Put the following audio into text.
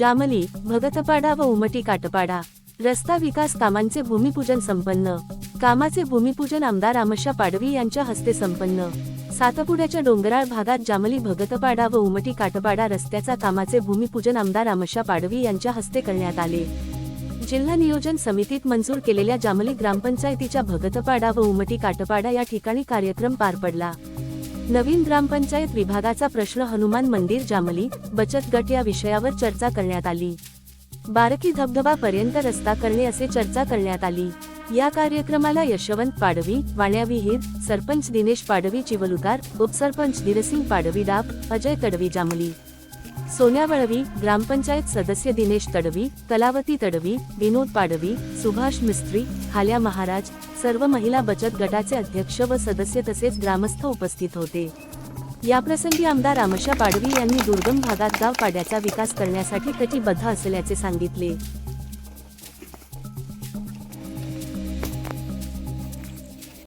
जामली भगतपाडा व उमटी काटपाडा. रस्ता विकास कामांचे भूमिपूजन संपन्न. कामाचे भूमिपूजन आमदार आमशा पाडवी यांच्या हस्ते संपन्न. सातपुड्याच्या डोंगराळ भागात जामली भगतपाडा व उमटी काटपाडा रस्त्याचा कामाचे भूमिपूजन आमदार आमशा पाडवी यांच्या हस्ते करण्यात आले. जिल्हा नियोजन समितीत मंजूर केलेल्या जामली ग्रामपंचायतीच्या भगतपाडा व उमटी काटपाडा या ठिकाणी कार्यक्रम पार पडला. नवीन ग्रामपंचायत विभागाचा प्रश्न हनुमान मंदिर जामली बचत गट या विषयावर चर्चा करण्यात आली. बारकी धबधबा पर्यंत रस्ता करणे असे चर्चा करण्यात आली. या कार्यक्रमाला यशवंत पाडवी वाण्या विहीर सरपंच दिनेश पाडवी चिवलुकार उपसरपंच धीरसिंग पाडवी डाब अजय तडवी जामली. सोन्या वळवी ग्रामपंचायत सदस्य दिनेश तडवी कलावती तडवी विनोद पाडवी सुभाष मिस्त्री हाल्या महाराज सर्व महिला बचत गटाचे अध्यक्ष व सदस्य तसेच ग्रामस्थ उपस्थित होते. याप्रसंगी आमदार आमशा पाडवी यांनी दुर्गम भागात गाव पाड्याचा विकास करण्यासाठी कटिबद्ध असल्याचे सांगितले.